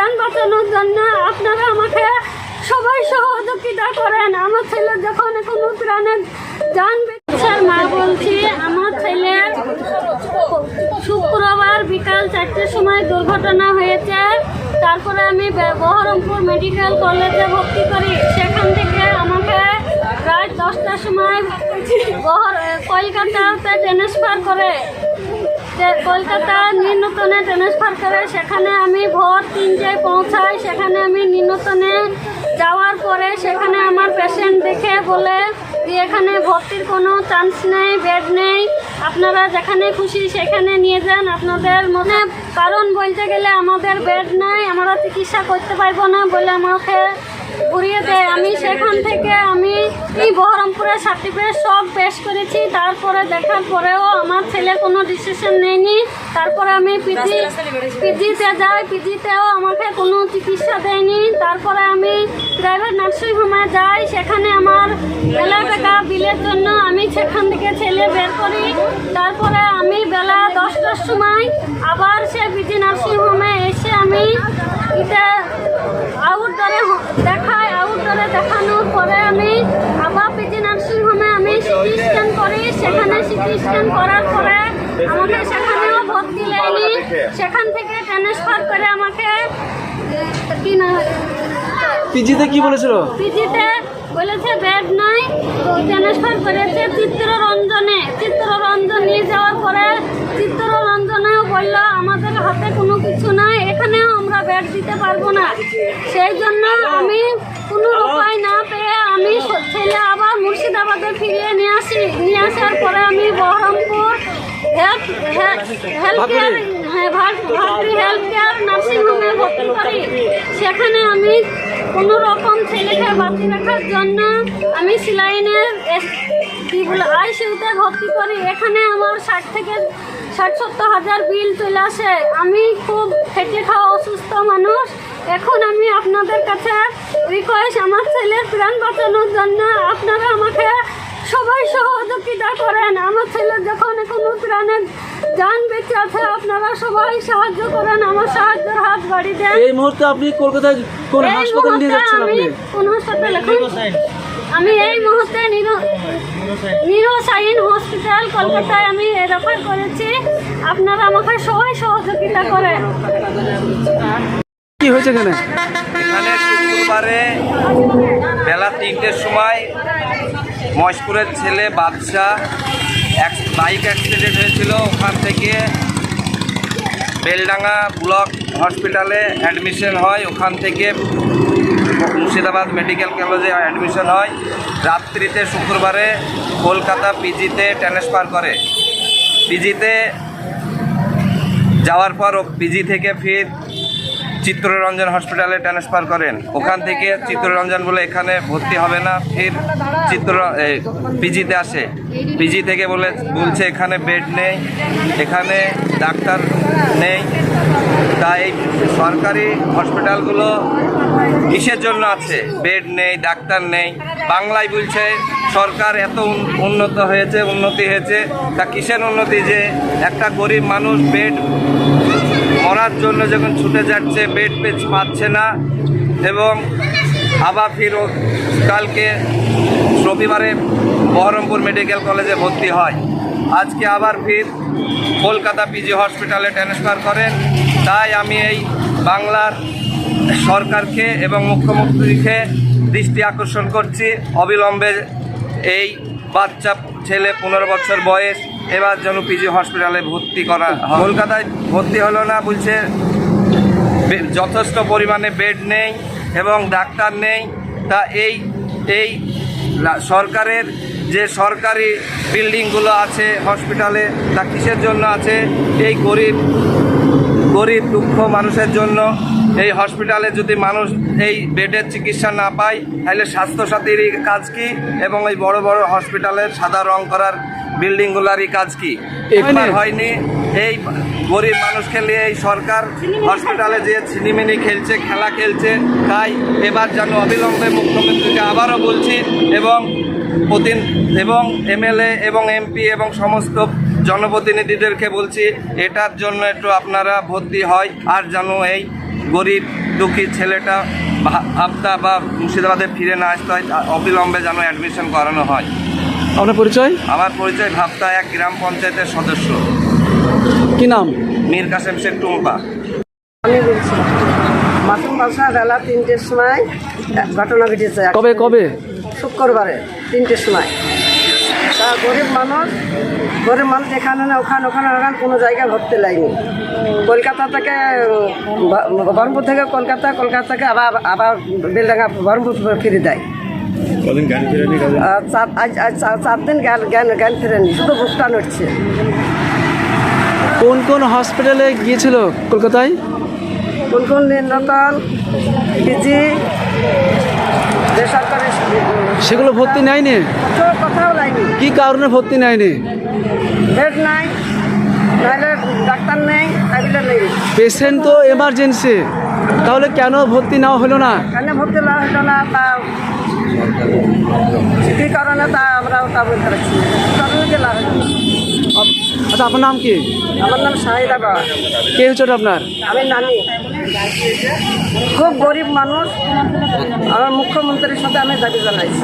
প্রাণ বাঁচানোর জন্য আপনারা আমাকে সবাই সহযোগিতা করেন। আমার ছেলে যখন কোনো প্রাণের যান মা বলছি, আমার ছেলে শুক্রবার বিকাল চারটের সময় দুর্ঘটনা হয়েছে। তারপরে আমি বহরমপুর মেডিকেল কলেজে ভর্তি করি। সেখান থেকে আমাকে রাত দশটার সময় বহর কলকাতাতে ট্রান্সফার করে। কলকাতা নিম্নতনে ট্রান্সফার করে সেখানে আমি ভোর তিনটায় পৌঁছাই। সেখানে আমি নিম্নতনে যাওয়ার পরে সেখানে আমার পেশেন্ট দেখে বলে এখানে ভর্তির কোনো চান্স নেই বেড নেই। আপনারা যেখানে খুশি সেখানে নিয়ে যান। আপনাদের মনে কারণ বলতে গেলে আমাদের বেড নাই, আমরা চিকিৎসা করতে পারব না বলে আমাকে ঘুরিয়ে দেয়। আমি সেখান থেকে আমি বহরমপুরের সার্টিফিকেট সব পেশ করেছি। তারপরে দেখার পরেও আমার ছেলে কোনো ডিসিশন নেয়নি। তারপরে আমি পিজি, পিজিতে যাই। পিজিতেও আমাকে কোনো চিকিৎসা দেয়নি। তারপরে আমি প্রাইভেট নার্সিং হোমে যাই। সেখানে আমার বেলা টাকা বিলের জন্য আমি সেখান থেকে ছেলে বের করি। তারপরে আমি বেলা দশটার সময় আবার সে পিজি নার্সিং হোমে এসে আমি এটা আউটডোরে দেখাই আউটডোরে দেখানোর পরে আমি আবার পিজি নার্সিং হোমে আমি সিটি স্ক্যান করি। সেখানে সিটি স্ক্যান করার পরে আমাকে সেখানেও ভর্তি নেয়নি। সেখান থেকে ট্রান্সফার করে আমাকে পিজিতে কি বলেছিল? পিজিতে বলেছে বেড নাই। ট্রান্সফার করেছে চিত্ররঞ্জনে। চিত্ররঞ্জন নিয়ে যাওয়ার পরে চিত্ররঞ্জনেও বলল আমাদের হাতে কোনো কিছু নাই এখানেও আমরা বেড দিতে পারব না। সেই জন্য আমি কোনো উপায় না পেয়ে আমি ছেলে আবার মুর্শিদাবাদে ফিরিয়ে নিয়ে আসি। নিয়ে আসার পরে আমি বহরমপুর হেলথ হেলথ কেয়ার হ্যাঁ ভারতী হেলথ কেয়ার নার্সিংহোমে ভর্তি করি। সেখানে আমি কোনো রকম ছেলেকে বাঁচিয়ে রাখার জন্য আমি সিলাইনের বলে আইসিউতে ভর্তি করি। এখানে আমার ষাট থেকে ষাট সত্তর হাজার বিল চলে আসে। আমি খুব খেটে খাওয়া অসুস্থ মানুষ। এখন আমি আপনাদের কাছে রিকোয়েস্ট আমার ছেলের প্রাণ বাঁচানোর জন্য আপনারা আমাকে সবাই সহযোগিতা করেন। আমার ছেলে যখন কোনো প্রাণের যান বেঁচে আছে আপনারা সবাই সাহায্য করেন আমার সাহায্যের হাত বাড়ি দেন। এই মুহূর্তে আপনি কলকাতায় কোন হাসপাতালে নিয়ে যাচ্ছেন আমি আপনি? কোন হাসপাতালে এখন- আমি এই মুহূর্তে নিরোসাইন হসপিটাল কলকাতায় আমি রেফার করেছি। আপনারা আমাকে সবাই সহযোগিতা করেন। কি হয়েছে এখানে? এখানে শুক্রবারে বেলা তিনটের সময় মহেশপুরের ছেলে বাদশা এক বাইক অ্যাক্সিডেন্ট হয়েছিল। ওখান থেকে বেলডাঙ্গা ব্লক হসপিটালে অ্যাডমিশন হয়। ওখান থেকে মুর্শিদাবাদ মেডিকেল কলেজে অ্যাডমিশন হয়। রাত্রিতে শুক্রবারে কলকাতা পিজিতে ট্রান্সফার করে। পিজিতে যাওয়ার পর পিজি থেকে ফির চিত্ররঞ্জন হসপিটালে ট্রান্সফার করেন। ওখান থেকে চিত্ররঞ্জন বলে, এখানে ভর্তি হবে না। ফির চিত্র পিজিতে আসে। পিজি থেকে বলে, বলছে এখানে বেড নেই, এখানে ডাক্তার নেই। তাই সরকারি হসপিটালগুলো কিসের জন্য আছে? বেড নেই, ডাক্তার নেই। বাংলায় বলছে, সরকার এত উন- উন্নত হয়েছে, উন্নতি হয়েছে। তা কিসের উন্নতি? যে একটা গরিব মানুষ বেড মরার জন্য যখন ছুটে যাচ্ছে বেড পেজ পাচ্ছে না এবং আবার ফির কালকে রবিবারে বহরমপুর মেডিকেল কলেজে ভর্তি হয়। আজকে আবার ফির কলকাতা পিজি হসপিটালে ট্রান্সফার করেন। তাই আমি এই বাংলার সরকারকে এবং মুখ্যমন্ত্রীকে দৃষ্টি আকর্ষণ করছি। অবিলম্বে এই বাচ্চা ছেলে পনেরো বছর বয়স, এবার যেন পিজি হসপিটালে ভর্তি করা কলকাতায় ভর্তি হলো না বলছে যথেষ্ট পরিমাণে বেড নেই এবং ডাক্তার নেই। তা এই এই সরকারের যে সরকারি বিল্ডিংগুলো আছে হসপিটালে, তা কিসের জন্য আছে? এই গরিব গরিব, দুঃখ মানুষের জন্য এই হসপিটালে যদি মানুষ এই বেডের চিকিৎসা না পায় তাহলে স্বাস্থ্যসাথীরই কাজ কি? এবং এই বড় বড় হসপিটালের সাদা রং করার বিল্ডিংগুলারই কাজ কি? একবার হয়নি। এই গরিব মানুষকে নিয়ে এই সরকার হসপিটালে যে ছিনিমিনি খেলছে খেলা খেলছে তাই এবার যেন অবিলম্বে মুখ্যমন্ত্রীকে আবারও বলছি এবং প্রতিন এবং এমএলএ এবং এমপি এবং সমস্ত জনপ্রতিনিধিদেরকে বলছি এটার জন্য একটু আপনারা ভর্তি হয় আর যেন এই গরিব দুঃখী ছেলেটা ভা- বা মুর্শিদাবাদে ফিরে না আসতে হয় অবিলম্বে যেন অ্যাডমিশন করানো হয়। আপনার পরিচয়? আমার পরিচয় ভাবতা এক গ্রাম পঞ্চায়েতের সদস্য। কি নাম? মীর কাসেম শেখ টুম্পা। আমি বলছি মাসুম বাসা বেলা তিনটের সময় ঘটনা ঘটেছে। কবে কবে? শুক্রবারে তিনটের সময়। গরিব মানুষ গরিব মানুষ এখানে না ওখানে ওখানে ওখানে কোনো জায়গায় ভর্তি লাইনি কলকাতা থেকে বহরমপুর থেকে কলকাতা কলকাতা থেকে আবার আবার বেলডাঙ্গা বহরমপুর ফিরে দেয় আর চার- আজ আজ চার- দিন জ্ঞান জ্ঞান জ্ঞান ফেরেনি শুধু বুকটা নড়ছে। কোন কোন হসপিটালে গিয়েছিল কলকাতায়? কোন কোন নিম্নতল বেসরকারি সেগুলো ভর্তি নেয়নি? কোথাও কোথাও লাইনি। কি কারণে ভর্তি নেয়নি? বেড নাই নাহলে ডাক্তার নেই পেশেন্ট তো এমার্জেন্সি তাহলে কেন ভর্তি নেওয়া হলো না? কেন ভর্তি না হইল না? তা কী কারণে তা আমরা বলতে পারছি কারণে। আচ্ছা আপনার নাম কি? আমার নাম শাহিদা বাবা কে হচ্ছে আপনার? আমি নানি। খুব গরিব মানুষ। আমার মুখ্যমন্ত্রীর সাথে আমি দাবি জানাইছি।